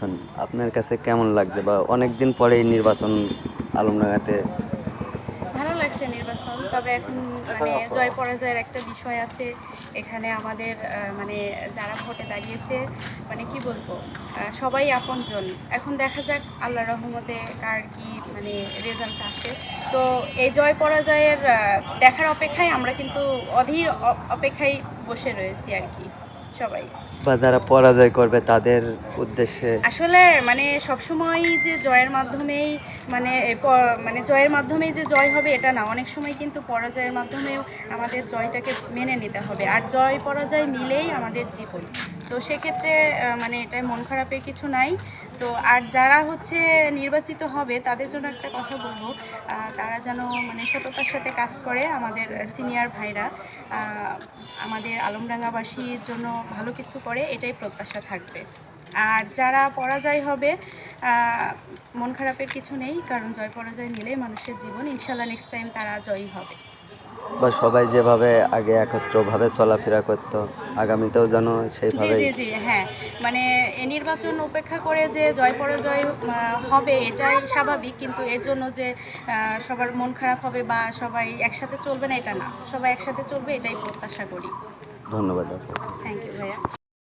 নির্বাচন আপনার কাছে কেমন লাগছে বা অনেক দিন পরে এই নির্বাচন আলমডাঙ্গাতে ভালো লাগছে নির্বাচন, তবে এখন মানে জয় পরাজয়ের একটা বিষয় আছে। এখানে আমাদের মানে যারা ভোটে দাঁড়িয়েছে মানে কি বলব সবাই আপনজন। এখন দেখা যাক আল্লাহ রহমতে কার কি মানে রেজাল্ট আসে। তো এই জয় পরাজয়ের দেখার অপেক্ষায় আমরা কিন্তু অধীর অপেক্ষায় বসে রয়েছি আর কি। সবাই। বা যারা পরাজয় করবে তাদের উদ্দেশ্যে? আসলে মানে সবসময় যে জয়ের মাধ্যমেই মানে মানে জয়ের মাধ্যমেই যে জয় হবে এটা না। অনেক সময় কিন্তু পরাজয়ের মাধ্যমেও আমাদের জয়টাকে মেনে নিতে হবে। আর জয় পরাজয় মিলেই আমাদের জীবন। তো সেক্ষেত্রে মানে এটা মন খারাপের কিছু নাই। তো আর যারা হচ্ছে নির্বাচিত হবে, তাদের জন্য একটা কথা বলব। তারা যেন মানে সততার সাথে কাজ করে আমাদের সিনিয়র ভাইরা। আমাদের আলমডাঙ্গাবাসীর জন্য ভালো কিছু করে, এটাই প্রত্যাশা থাকবে। আর যারা পরাজয় হবে মন খারাপের কিছু নেই, কারণ জয় পরাজয় মিলেই মানুষের জীবন। ইনশাল্লাহ নেক্সট টাইম তারা জয়ী হবে। বা সবাই যেভাবে আগে একত্রভাবে চলাফেরা করত আগামীতেও যেন সেইভাবে জি জি হ্যাঁ। মানে এ নির্বাচন উপেক্ষা করে যে জয় পরাজয় হবে এটাই স্বাভাবিক কিন্তু এর জন্য যে সবার মন খারাপ হবে বা সবাই একসাথে চলবে না এটা না। সবাই একসাথে চলবে এটাই প্রত্যাশা করি। ধন্যবাদ আপনাকে। থ্যাংক ইউ ভাইয়া।